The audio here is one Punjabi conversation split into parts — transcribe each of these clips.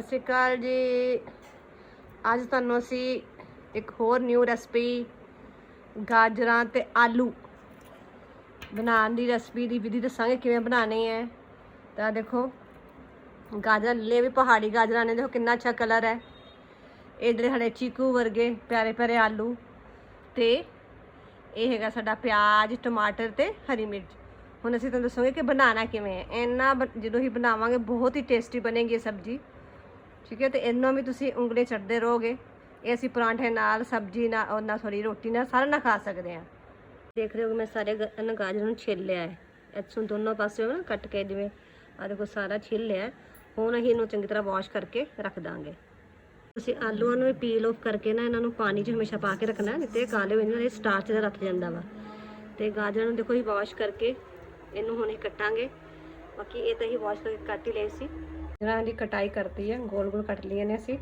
ਸਤਿ ਸ਼੍ਰੀ ਅਕਾਲ ਜੀ। ਅੱਜ ਤੁਹਾਨੂੰ ਅਸੀਂ ਇੱਕ ਹੋਰ ਨਿਊ ਰੈਸਪੀ ਗਾਜਰਾਂ ਤੇ ਆਲੂ ਬਣਾਉਣ ਦੀ ਰੈਸਪੀ ਦੀ ਵਿਧੀ ਦੱਸਾਂਗੇ, ਕਿਵੇਂ ਬਣਾਉਣੀ ਹੈ। ਤਾਂ ਦੇਖੋ, ਗਾਜਰਾਂ, ਲੈ ਵੀ ਪਹਾੜੀ ਗਾਜਰਾਂ ਨੇ, ਦੇਖੋ ਕਿੰਨਾ ਅੱਛਾ ਕਲਰ ਹੈ। ਇਹ ਜਿਹੜੇ ਸਾਡੇ ਚੀਕੂ ਵਰਗੇ ਪਿਆਰੇ ਪਿਆਰੇ ਆਲੂ ਤੇ ਇਹ ਹੈਗਾ ਸਾਡਾ ਪਿਆਜ਼, ਟਮਾਟਰ ਤੇ ਹਰੀ ਮਿਰਚ। ਹੁਣ ਅਸੀਂ ਤੁਹਾਨੂੰ ਦੱਸਾਂਗੇ ਕਿ ਬਣਾਉਣਾ ਕਿਵੇਂ ਹੈ। ਇੰਨਾ ਬ- ਜਦੋਂ ਹੀ ਬਣਾਵਾਂਗੇ, ਬਹੁਤ ਹੀ ਟੇਸਟੀ ਬਣੇਗੀ ਇਹ ਸਬਜ਼ੀ। ਠੀਕ ਹੈ? ਤੇ ਇਹਨਾਂ ਵੀ ਤੁਸੀਂ ਉਂਗਲੇ ਛੱਡਦੇ ਰਹੋਗੇ। ਇਹ ਅਸੀਂ ਪਰਾਂਠੇ ਨਾਲ, ਸਬਜ਼ੀ ਨਾਲ, ਉਹਨਾਂ ਸੋਰੀ ਰੋਟੀ ਨਾਲ ਸਾਰਾ ਨਾਲ ਖਾ ਸਕਦੇ ਹਾਂ। ਦੇਖ ਰਹੇ ਹੋ ਮੈਂ ਸਾਰੇ ਗ- ਇਹਨਾਂ ਗਾਜਰ ਨੂੰ ਛਿੱਲ ਲਿਆ ਹੈ। ਇੱਥੋਂ ਦੋਨੋਂ ਪਾਸੇ ਨਾ, ਕੱਟ ਕੇ ਜਿਵੇਂ ਆ ਦੇਖੋ ਸਾਰਾ ਛਿੱਲ ਲਿਆ ਹੁਣ ਅਸੀਂ ਇਹਨੂੰ ਚੰਗੀ ਤਰ੍ਹਾਂ ਵਾਸ਼ ਕਰਕੇ ਰੱਖ ਦਾਂਗੇ। ਤੁਸੀਂ ਆਲੂਆਂ ਨੂੰ ਪੀਲ ਆਫ ਕਰਕੇ ਨਾ ਇਹਨਾਂ ਨੂੰ ਪਾਣੀ 'ਚ ਹਮੇਸ਼ਾ ਪਾ ਕੇ ਰੱਖਣਾ, ਨਹੀਂ ਤੇ ਕਾਲੇ ਹੋ ਜਾਂਦੇ ਨੇ ਸਟਾਰਚ ਦਾ ਰੱਖ ਜਾਂਦਾ ਵਾ। ਤੇ ਗਾਜਰਾਂ ਨੂੰ ਦੇਖੋ ਹੀ ਵਾਸ਼ ਕਰਕੇ ਇਹਨੂੰ ਹੁਣ ਹੀ ਕੱਟਾਂਗੇ। ਬਾਕੀ ਇਹ ਤਾਂ ਹੀ ਵਾਸ਼ ਕਰਕੇ ਕੱਟ ਹੀ ਲਏ ਸੀ। ਗਾਜਰਾਂ ਦੀ ਕਟਾਈ ਕਰਤੀ ਹੈ, ਗੋਲ ਗੋਲ ਕੱਟ ਲਈਆਂ ਨੇ ਅਸੀਂ।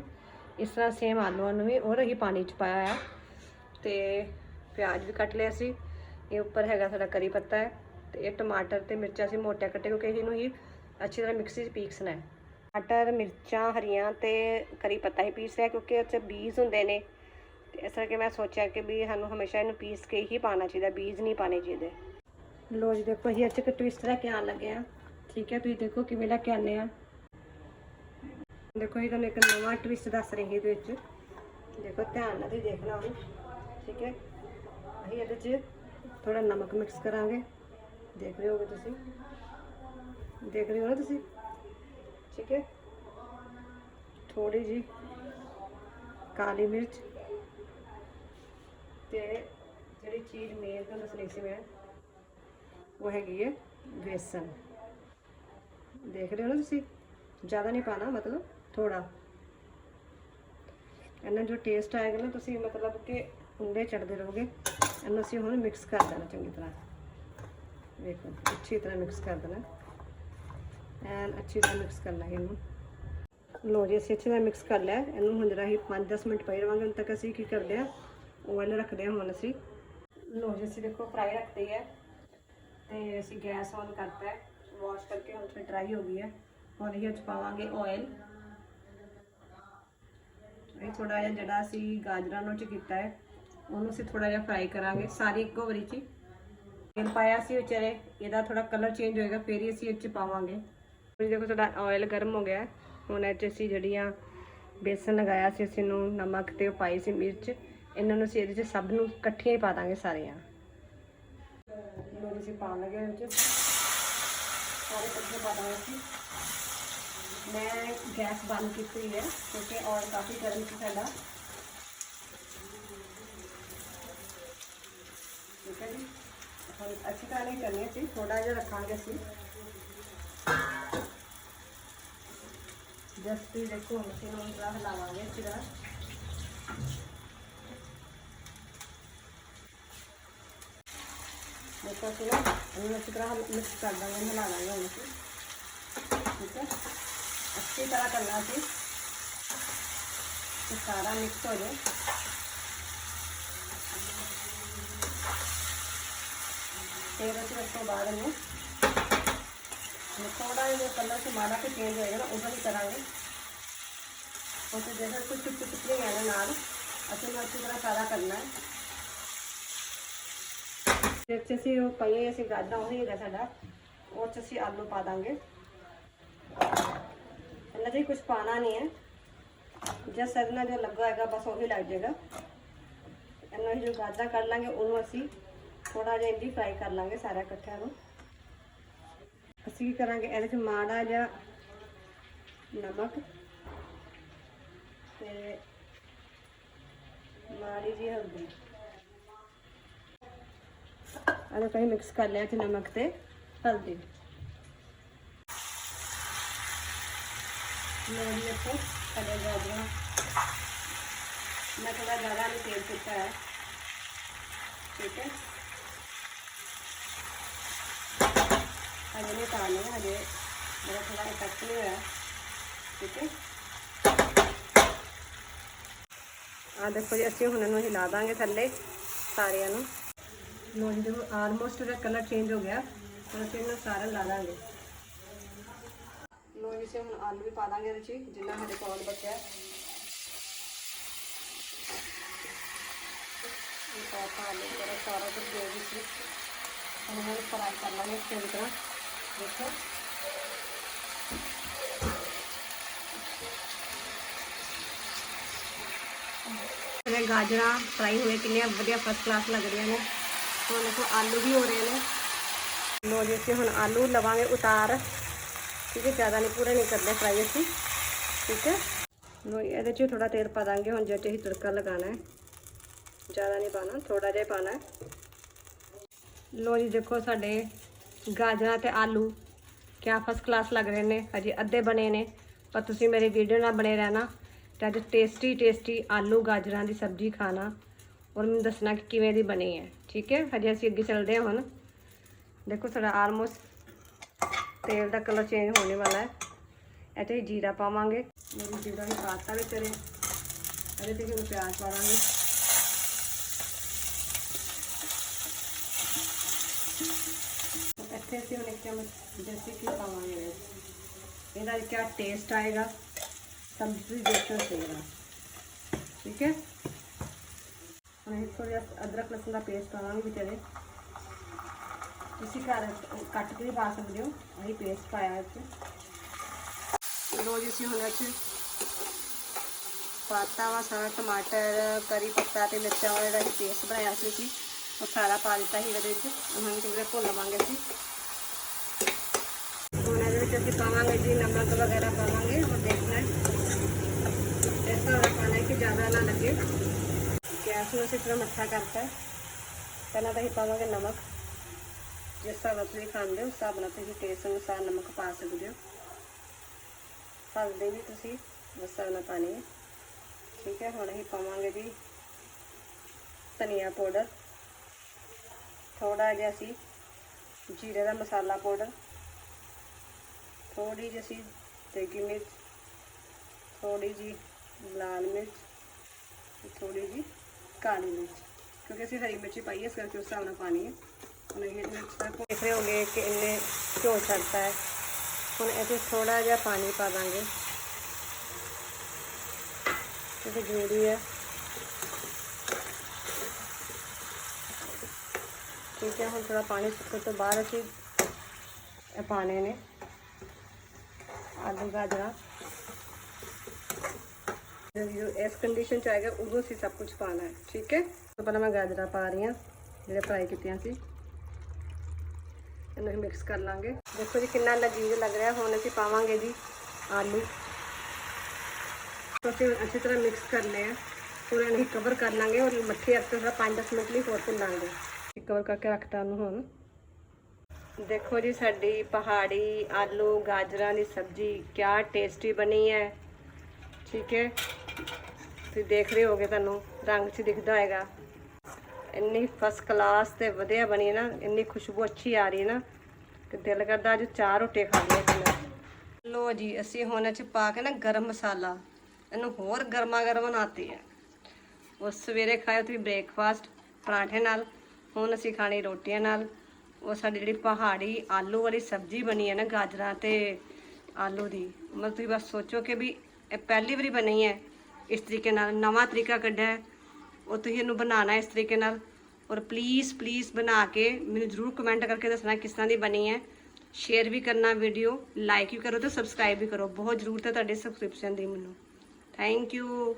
ਇਸ ਤਰ੍ਹਾਂ ਸੇਮ ਆਲੂਆਂ ਨੂੰ ਵੀ ਔਰ ਹੀ ਪਾਣੀ 'ਚ ਪਾਇਆ ਆ ਤੇ ਪਿਆਜ਼ ਵੀ ਕੱਟ ਲਿਆ ਸੀ। ਇਹ ਉੱਪਰ ਹੈਗਾ ਸਾਡਾ ਕਰੀ ਪੱਤਾ ਹੈ। ਤੇ ਇਹ ਟਮਾਟਰ ਤੇ ਮਿਰਚਾਂ ਅਸੀਂ ਮੋਟੇ ਕੱਟੇ ਕਿਉਂਕਿ ਇਹਨੂੰ ਹੀ ਅੱਛੀ ਤਰ੍ਹਾਂ ਮਿਕਸੀ 'ਚ ਪੀਸਣਾ ਹੈ। ਟਮਾਟਰ, ਮਿਰਚਾਂ, ਹਰੀਆਂ ਤੇ ਕਰੀ ਪੱਤਾ ਹੀ ਪੀਸ ਰਿਹਾ ਕਿਉਂਕਿ ਇਹ 'ਚ ਬੀਜ ਹੁੰਦੇ ਨੇ। ਤੇ ਇਸ ਕਰਕੇ ਮੈਂ ਸੋਚਿਆ ਕਿ ਵੀ ਸਾਨੂੰ ਹਮੇਸ਼ਾ ਇਹਨੂੰ ਪੀਸ ਕੇ ਹੀ ਪਾਣਾ ਚਾਹੀਦਾ, ਬੀਜ ਨਹੀਂ ਪਾਣੇ ਚਾਹੀਦੇ। ਲੋ ਜੀ, ਦੇਖੋ ਅਸੀਂ ਅੱਜ ਇੱਕ ਟਵਿਸਟ ਲੈ ਕੇ ਆਉਣ ਲੱਗੇ ਆ ਠੀਕ ਹੈ, ਤੁਸੀਂ ਦੇਖੋ ਕਿਵੇਂ ਲੈ ਕੇ ਆਨੇ ਆ। ਦੇਖੋ ਇਹ ਤੁਹਾਨੂੰ ਇੱਕ ਨਵਾਂ ਟਵਿਸਟ ਦੱਸ ਰਹੀ ਇਹਦੇ ਵਿੱਚ। ਦੇਖੋ, ਧਿਆਨ ਨਾਲ ਤੁਸੀਂ ਦੇਖਣਾ ਉਹਨੂੰ, ਠੀਕ ਹੈ? ਅਸੀਂ ਇਹਦੇ 'ਚ ਥੋੜਾ ਨਮਕ ਮਿਕਸ ਕਰਾਂਗੇ। ਦੇਖ ਰਹੇ ਹੋਗੇ ਤੁਸੀਂ? ਦੇਖ ਰਹੇ ਹੋ ਨਾ ਤੁਸੀਂ? ਠੀਕ ਹੈ? ਥੋੜੀ ਜੀ ਕਾਲੀ ਮਿਰਚ ਤੇ ਜਿਹੜੀ ਚੀਜ਼ ਮੇਨ ਤੁਹਾਨੂੰ ਦੱਸਣੀ ਸੀ ਮੈਂ, ਉਹ ਹੈਗੀ ਹੈ ਬੇਸਨ। ਦੇਖ ਰਹੇ ਹੋ ਨਾ ਤੁਸੀਂ? ਜ਼ਿਆਦਾ ਨਹੀਂ ਪਾਣਾ ਮਤਲਬ। ਥੋੜਾ ਇਹਨਾਂ ਜੋ ਟੇਸਟ ਆਏਗਾ ਨਾ, ਤੁਸੀਂ ਮਤਲਬ ਕਿ ਉਂਗਲੇ ਚੜਦੇ ਰਹੋਗੇ। ਇਹਨੂੰ ਅਸੀਂ ਹੁਣ ਮਿਕਸ ਕਰ ਦੇਣਾ ਚੰਗੀ ਤਰ੍ਹਾਂ। ਦੇਖੋ ਅੱਛੀ ਤਰ੍ਹਾਂ ਮਿਕਸ ਕਰ ਦੇਣਾ। ਐਨ ਅੱਛੀ ਤਰ੍ਹਾਂ ਮਿਕਸ ਕਰਨਾ ਹੈ ਇਹਨੂੰ। ਲੋ ਜੀ, ਅਸੀਂ ਅੱਛੀ ਤਰ੍ਹਾਂ ਮਿਕਸ ਕਰ ਲਿਆ। ਇਹਨੂੰ ਹੁਣ ਜਰਾ ਹੀ 5-10 ਮਿੰਟ ਪਈ ਰਵਾਂਗੇ। ਹੁਣ ਤੱਕ ਅਸੀਂ ਕੀ ਕਰਦੇ ਆ ਓਵਨ ਰੱਖਦੇ ਹਾਂ ਹੁਣ ਅਸੀਂ। ਲੋ ਜੀ, ਅਸੀਂ ਦੇਖੋ ਫਰਾਈ ਰੱਖਦੇ ਹੈ। ਤੇ ਅਸੀਂ ਗੈਸ ਔਨ ਕਰਤਾ ਹੈ। ਵਾਸ਼ ਕਰਕੇ ਹੁਣ ਤੇ ਡਰਾਈ ਹੋ ਗਈ ਹੈ। ਹੁਣ ਇਹ ਚ ਪਾਵਾਂਗੇ ਆਇਲ ਇਹ ਥੋੜਾ ਜਿਹਾ ਜਿਹੜਾ ਅਸੀਂ ਗਾਜਰਾਂ ਨੂੰ ਚ ਕੀਤਾ ਹੈ, ਉਹਨੂੰ ਅਸੀਂ ਥੋੜਾ ਜਿਹਾ ਫਰਾਈ ਕਰਾਂਗੇ, ਸਾਰੀ ਇੱਕੋ ਵਾਰੀ ਚ ਤੇਲ ਪਾਇਆ ਸੀ ਵਿਚਾਰੇ, ਇਹਦਾ ਥੋੜਾ ਕਲਰ ਚੇਂਜ ਹੋਏਗਾ, ਫੇਰ ਹੀ ਅਸੀਂ ਇਹ ਚ ਪਾਵਾਂਗੇ। ਹੁਣ ਦੇਖੋ ਸਾਡਾ ਆਇਲ ਗਰਮ ਹੋ ਗਿਆ ਹੁਣ ਇਹ ਚ ਅਸੀਂ ਜਿਹੜੀਆਂ ਬੇਸਨ ਲਗਾਇਆ ਸੀ, ਅਸੀਂ ਨੂੰ ਨਮਕ ਤੇ ਉਹ ਪਾਈ ਸੀ ਮਿਰਚ, ਇਹਨਾਂ ਨੂੰ ਅਸੀਂ ਇਹਦੇ ਚ ਸਭ ਨੂੰ ਇਕੱਠੀਆਂ ਹੀ ਪਾ ਦਾਂਗੇ ਸਾਰੀਆਂ। ਲੋ ਅਸੀਂ ਪਾਉਣ ਲੱਗੇ ਵਿੱਚ ਸਾਰੇ ਇਕੱਠੇ ਪਾ ਦਾਂਗੇ ਅਸੀਂ। ਮੈਂ ਗੈਸ ਬੰਦ ਕੀਤੀ ਹੋਈ ਹੈ ਕਿਉਂਕਿ ਆਇਲ ਕਾਫੀ ਗਰਮ ਸੀ ਸਾਡਾ ਠੀਕ ਹੈ ਜੀ ਹੁਣ ਅੱਛੀ ਤਰ੍ਹਾਂ ਨਹੀਂ ਕਰਨੀ ਸੀ ਥੋੜਾ ਜਿਹਾ ਰੱਖਾਂਗੇ ਅਸੀਂ ਜਸਟ ਵੀ ਦੇਖੋ ਹੁਣ ਅਸੀਂ ਨੂੰ ਥੋੜਾ ਹਿਲਾਵਾਂਗੇ ਅੱਛੀ ਤਰ੍ਹਾਂ ਦੇਖੋ ਅਸੀਂ ਨਾ ਇਹਨੂੰ ਅੱਛੀ ਤਰ੍ਹਾਂ ਮਿਕਸ ਕਰ ਦਾਂਗੇ ਹਿਲਾ ਦਾਂਗੇ ਹੁਣ ਅਸੀਂ ਠੀਕ ਹੈ ਅੱਛੀ ਤਰ੍ਹਾਂ ਕਰਨਾ ਸੀ ਕਿ ਸਾਰਾ ਮਿਕਸ ਹੋ ਜਾਏ ਫਿਰ ਅਸੀਂ ਉਸ ਤੋਂ ਬਾਅਦ ਇਹਨੂੰ ਥੋੜਾ ਜਿਹਾ ਕਲਰ ਤੇ ਮਾੜਾ ਕਿ ਚੇਂਜ ਹੋਏਗਾ ਨਾ ਉਹਦਾ ਵੀ ਕਰਾਂਗੇ ਉਹ ਤੇ ਜਿਹੜਾ ਕੁਝ ਕੁਝ ਟੁਕੜੇ ਆਣੇ ਨਾਲ ਅਸੀਂ ਨੂੰ ਅੱਛੀ ਤਰ੍ਹਾਂ ਸਾਰਾ ਕਰਨਾ ਹੈ ਫਿਰ ਚ ਅਸੀਂ ਉਹ ਪਈਏ ਅਸੀਂ ਗਾਜਰਾਂ ਉਹ ਹੈਗਾ ਸਾਡਾ ਉਹ ਚ ਅਸੀਂ ਆਲੂ ਪਾ ਦਾਂਗੇ ਇਹਨਾਂ ਦੇ ਕੁਝ ਪਾਣਾ ਨਹੀਂ ਹੈ। ਜਸ ਇਹਨਾਂ ਜੋ ਲੱਗਾ ਹੈਗਾ ਬਸ ਉਹੀ ਲੱਗ ਜਾਏਗਾ। ਇਹਨਾਂ ਜੋ ਗਾਜਰਾਂ ਕਰ ਲਾਂਗੇ, ਉਹਨੂੰ ਅਸੀਂ ਥੋੜਾ ਜਿਹਾ ਇੰਡੀ ਫਰਾਈ ਕਰ ਲਾਂਗੇ ਸਾਰਾ ਇਕੱਠਿਆਂ ਨੂੰ। ਅਸੀਂ ਕੀ ਕਰਾਂਗੇ, ਇਹਦੇ ਚ ਮਾੜਾ ਜਿਹਾ ਨਮਕ ਤੇ ਮਾੜੀ ਜਿਹੀ ਹਲਦੀ। ਆਲੂ ਕਹੀਂ ਮਿਕਸ ਕਰ ਲਿਆ ਤੇ ਨਮਕ ਤੇ ਹਲਦੀ। ਮੈਂ ਵੀ ਇੱਥੇ ਕਦੇ ਗਾਜਰਾਂ ਮੈਂ ਥੋੜਾ ਜ਼ਿਆਦਾ ਨਹੀਂ ਤੇਲ ਕੀਤਾ ਹੈ। ਠੀਕ ਹੈ। ਹਜੇ ਨਹੀਂ ਪਾਣੀ ਹਜੇ ਮੇਰਾ ਥੋੜਾ ਇਫੈਕਟ ਨਹੀਂ ਹੋਇਆ। ਠੀਕ ਹੈ। ਆ ਦੇਖੋ ਜੀ, ਅਸੀਂ ਹੁਣ ਇਹਨੂੰ ਹਿਲਾ ਦਾਂਗੇ ਥੱਲੇ ਸਾਰਿਆਂ ਨੂੰ। ਲੋ ਜੀ, ਦੇਖੋ ਆਲਮੋਸਟ ਉਹਦਾ ਕਲਰ ਚੇਂਜ ਹੋ ਗਿਆ। ਹੁਣ ਅਸੀਂ ਇਹਨੂੰ ਸਾਰਾ ਲਾ ਦਾਂਗੇ। ਲੋ ਲੋ ਸੇ ਹੁਣ ਆਲੂ ਵੀ ਪਾ ਦਾਂਗੇ ਇਹਦੇ 'ਚ ਜਿੰਨਾ ਸਾਡੇ ਕੋਲ ਬਚਿਆ। ਇਹ ਪਾ ਆਲੂ ਵਗੈਰਾ ਸਾਰਾ ਕੁਝ ਦੇ ਦਿੱਤੀ ਹੁਣ ਇਹ ਫਰਾਈ ਕਰ ਲਾਂਗੇ ਚੰਗੀ ਤਰ੍ਹਾਂ, ਦੇਖੋ। ਇਹ ਗਾਜਰਾਂ ਫਰਾਈ ਹੋਏ, ਕਿੰਨੀਆਂ ਵਧੀਆ ਫਸਟ ਕਲਾਸ ਲੱਗ ਰਹੀਆਂ ਨੇ। ਹੁਣ ਦੇਖੋ, ਆਲੂ ਵੀ ਹੋ ਰਹੇ ਨੇ। ਲੋ ਜੀ, ਅਸੀਂ ਹੁਣ ਆਲੂ ਲਵਾਂਗੇ ਉਤਾਰ। ਠੀਕ ਹੈ, ਜ਼ਿਆਦਾ ਨਹੀਂ, ਪੂਰੇ ਨਹੀਂ ਕਰਦੇ ਫਰਾਈ ਅਸੀਂ, ਠੀਕ ਹੈ। ਲੋ ਇਹਦੇ 'ਚ ਥੋੜਾ ਤੇਲ ਪਾ ਦਾਂਗੇ, ਹੁਣ ਜਿਹੜੇ ਅਸੀਂ ਤੜਕਾ ਲਗਾਉਣਾ ਹੈ। ਜ਼ਿਆਦਾ ਨਹੀਂ ਪਾਣਾ ਥੋੜਾ ਜਿਹਾ ਹੀ ਪਾਣਾ ਹੈ। ਲੋ ਜੀ, ਦੇਖੋ ਸਾਡੇ ਗਾਜਰਾਂ ਤੇ ਆਲੂ ਕਿਆ ਫਸਟ ਕਲਾਸ ਲੱਗ ਰਹੇ ਨੇ, ਹਜੇ ਅੱਧੇ ਬਣੇ ਨੇ, ਪਰ ਤੁਸੀਂ ਮੇਰੀ ਵੀਡੀਓ ਨਾਲ ਬਣੇ ਰਹਿਣਾ ਤੇ ਅੱਜ ਟੇਸਟੀ ਟੇਸਟੀ ਆਲੂ ਗਾਜਰਾਂ ਦੀ ਸਬਜ਼ੀ ਖਾਣਾ ਔਰ ਮੈਨੂੰ ਦੱਸਣਾ ਕਿ ਕਿਵੇਂ ਦੀ ਬਣੀ ਹੈ, ਠੀਕ ਹੈ। ਹਜੇ ਅਸੀਂ ਅੱਗੇ ਚੱਲਦੇ ਹਾਂ ਹੁਣ। ਦੇਖੋ, ਸਾਡਾ ਆਲਮੋਸਟ ਤੇਲ ਦਾ ਕਲਰ ਚੇਂਜ ਹੋਣੇ ਵਾਲਾ ਹੈ। ਇੱਥੇ 'ਚ ਹੀ ਜੀਰਾ ਪਾਵਾਂਗੇ। ਮੇਰੀ ਜੀਰਾ ਹੀ ਪਾਤਾ ਵਿੱਚ ਇਹਦੇ। ਇਹਦੇ ਤੇ ਹੁਣ ਪਿਆਜ਼ ਪਾਵਾਂਗੇ। ਇੱਥੇ ਅਸੀਂ ਹੁਣ ਇੱਕ ਚਮਚ ਦੇਸੀ ਘੀ ਪਾਵਾਂਗੇ। ਇਹਦਾ ਕਿਆ ਟੇਸਟ ਆਏਗਾ। ਸਬਜ਼ੀ ਦੇਖੋ ਸੇਗਾ ਠੀਕ ਹੈ? ਹੁਣ ਇਹ ਥੋੜਾ ਜਿਹਾ ਅਦਰਕ ਲਸਣ ਦਾ ਪੇਸਟ ਪਾਵਾਂਗੇ ਵਿੱਚ ਇਹਦੇ। ਤੁਸੀਂ ਘਰ ਕੱਟ ਕੇ ਵੀ ਪਾ ਸਕਦੇ ਹੋ। ਅਸੀਂ ਪੇਸਟ ਪਾਇਆ ਇਹ 'ਚ ਲੋ ਜੀ, ਅਸੀਂ ਹੁਣ ਇਹ 'ਚ ਪਾਤਾ ਵਾ ਸਾਰਾ ਟਮਾਟਰ, ਕਰੀ ਪੱਤਾ ਤੇ ਮਿਰਚਾਂ ਵਾਲਾ ਜਿਹੜਾ ਅਸੀਂ ਪੇਸਟ ਬਣਾਇਆ ਸੀ ਅਸੀਂ। ਉਹ ਸਾਰਾ ਪਾ ਦਿੱਤਾ ਸੀ ਇਹਦੇ ਵਿੱਚ। ਹੁਣ ਚੰਗੀ ਤਰ੍ਹਾਂ ਭੁੰਨ ਲਵਾਂਗੇ ਅਸੀਂ। ਹੁਣ ਇਹਦੇ ਵਿੱਚ ਅਸੀਂ ਪਾਵਾਂਗੇ ਜੀ ਨਮਕ ਵਗੈਰਾ ਪਾਵਾਂਗੇ। ਉਹ ਦੇਖਣਾ ਇਸ ਤਰ੍ਹਾਂ ਦਾ ਪਾਣਾ ਕਿ ਜ਼ਿਆਦਾ ਨਾ ਲੱਗੇ। ਗੈਸ ਨੂੰ ਅਸੀਂ ਥੋੜਾ ਮੱਠਾ ਕਰਤਾ ਪਹਿਲਾਂ ਤਾਂ ਅਸੀਂ ਪਾਵਾਂਗੇ ਨਮਕ। ਜਿਸ ਹਿਸਾਬ ਨਾਲ ਤੁਸੀਂ ਖਾਂਦੇ ਹੋ, ਉਸ ਹਿਸਾਬ ਨਾਲ ਤੁਸੀਂ ਟੇਸਟ ਅਨੁਸਾਰ ਨਮਕ ਪਾ ਸਕਦੇ ਹੋ। ਹਲਦੀ ਵੀ ਤੁਸੀਂ ਉਸ ਹਿਸਾਬ ਨਾਲ ਪਾਣੀ ਹੈ। ਠੀਕ ਹੈ, ਹੁਣ ਅਸੀਂ ਪਾਵਾਂਗੇ ਜੀ ਧਨੀਆ ਪਾਊਡਰ। ਥੋੜਾ ਜਿਹਾ ਅਸੀਂ ਜੀਰੇ ਦਾ ਮਸਾਲਾ ਪਾਊਡਰ। ਥੋੜੀ ਜਿਹੀ ਅਸੀਂ ਦੇਗੀ ਮਿਰਚ ਥੋੜੀ ਜੀ ਲਾਲ ਮਿਰਚ, ਤੇ ਥੋੜੀ ਜੀ ਕਾਲੀ ਮਿਰਚ। ਕਿਉਂਕਿ ਅਸੀਂ ਹਰੀ ਮਿਰਚ ਪਾਈ ਹੈ, ਇਸ ਕਰਕੇ ਉਸ ਹਿਸਾਬ ਨਾਲ ਪਾਣੀ ਹੈ। ਦੇਖ ਰਹੇ ਹੋਗੇ ਕਿ ਇਹਨੇ ਘਿਓ ਛੱਡਤਾ ਹੈ ਹੁਣ ਇਹਦੇ ਥੋੜਾ ਜਿਹਾ ਪਾਣੀ ਪਾ ਦਾਂਗੇ ਇਹ ਜ਼ਰੂਰੀ ਹੈ ਠੀਕ ਹੈ ਹੁਣ ਥੋੜਾ ਪਾਣੀ ਸੁੱਕਣ ਤੋਂ ਬਾਅਦ ਅਸੀਂ ਇਹ ਪਾਣੇ ਨੇ ਆਲੂ ਗਾਜਰਾਂ ਜਦੋਂ ਇਸ ਕੰਡੀਸ਼ਨ ਚ ਆਏਗਾ ਉਦੋਂ ਅਸੀਂ ਸਭ ਕੁਝ ਪਾਣਾ ਹੈ ਠੀਕ ਹੈ ਤੋਂ ਪਹਿਲਾਂ ਮੈਂ ਗਾਜਰਾਂ ਪਾ ਰਹੀ ਹਾਂ ਜਿਹੜੇ ਫਰਾਈ ਇਹਨੂੰ ਅਸੀਂ ਮਿਕਸ ਕਰ ਲਾਂਗੇ। ਦੇਖੋ ਜੀ ਕਿੰਨਾ ਲਜੀਜ਼ ਲੱਗ ਰਿਹਾ, ਹੁਣ ਅਸੀਂ ਪਾਵਾਂਗੇ ਜੀ ਆਲੂ। ਅਸੀਂ ਅੱਛੀ ਤਰ੍ਹਾਂ ਮਿਕਸ ਕਰ ਲਿਆ ਪੂਰਾ ਨਹੀਂ ਕਵਰ ਕਰ ਲਾਂਗੇ ਔਰ ਮੱਠੀ ਅੱਗ ਤੇ 5-10 ਮਿੰਟ ਲਈ ਹੋਰ ਭੁੰਨਾਂਗੇ ਕਵਰ ਕਰਕੇ ਰੱਖਤਾ ਨੂੰ ਹੁਣ। ਦੇਖੋ ਜੀ ਸਾਡੀ ਪਹਾੜੀ, ਆਲੂ, ਗਾਜਰਾਂ ਦੀ ਸਬਜ਼ੀ, ਕਿਆ ਟੇਸਟੀ ਬਣੀ ਹੈ। ਠੀਕ ਹੈ? ਤੁਸੀਂ ਦੇਖ ਰਹੇ ਹੋਗੇ ਤੁਹਾਨੂੰ ਰੰਗ 'ਚ ਦਿਖਦਾ ਹੋਏਗਾ। ਇੰਨੀ ਫਸਟ ਕਲਾਸ ਤੇ ਵਧੀਆ ਬਣੀ ਨਾ, ਇੰਨੀ ਖੁਸ਼ਬੂ ਅੱਛੀ ਆ ਰਹੀ ਹੈ ਨਾ ਕਿ ਦਿਲ ਕਰਦਾ ਅੱਜ ਚਾਰ ਰੋਟੀਆਂ ਖਾ ਲਈਏ ਲੋ ਜੀ, ਅਸੀਂ ਹੁਣ ਇਹ 'ਚ ਪਾ ਕੇ ਨਾ ਗਰਮ ਮਸਾਲਾ, ਇਹਨੂੰ ਹੋਰ ਗਰਮਾ ਗਰਮ ਬਣਾਤੀ ਹੈ। ਉਹ ਸਵੇਰੇ ਖਾਏ ਤੁਸੀਂ ਬ੍ਰੇਕਫਾਸਟ ਪਰਾਂਠੇ ਨਾਲ, ਹੁਣ ਅਸੀਂ ਖਾਣੀ ਰੋਟੀਆਂ ਨਾਲ। ਉਹ ਸਾਡੀ ਜਿਹੜੀ ਪਹਾੜੀ ਆਲੂ ਵਾਲੀ ਸਬਜ਼ੀ ਬਣੀ ਹੈ ਨਾ ਗਾਜਰਾਂ ਤੇ ਆਲੂ ਦੀ, ਮਤਲਬ ਤੁਸੀਂ ਬਸ ਸੋਚੋ ਕਿ ਵੀ ਇਹ ਪਹਿਲੀ ਵਾਰੀ ਬਣੀ ਹੈ, ਇਸ ਤਰੀਕੇ ਨਾਲ ਨਵਾਂ ਤਰੀਕਾ ਕੱਢਿਆ ਉਹ ਤੁਸੀਂ ਇਹਨੂੰ ਬਣਾਉਣਾ ਇਸ ਤਰੀਕੇ ਨਾਲ। ਔਰ ਪਲੀਜ਼ ਪਲੀਜ਼ ਬਣਾ ਕੇ ਮੈਨੂੰ ਜ਼ਰੂਰ ਕਮੈਂਟ ਕਰਕੇ ਦੱਸਣਾ ਕਿਸ ਤਰ੍ਹਾਂ ਦੀ ਬਣੀ ਹੈ। ਸ਼ੇਅਰ ਵੀ ਕਰਨਾ ਵੀਡੀਓ ਲਾਈਕ ਵੀ ਕਰੋ ਤੇ ਸਬਸਕ੍ਰਾਈਬ ਵੀ ਕਰੋ। ਬਹੁਤ ਜ਼ਰੂਰਤ ਹੈ ਤੁਹਾਡੇ ਸਬਸਕ੍ਰਿਪਸ਼ਨ ਦੀ ਮੈਨੂੰ। Thank you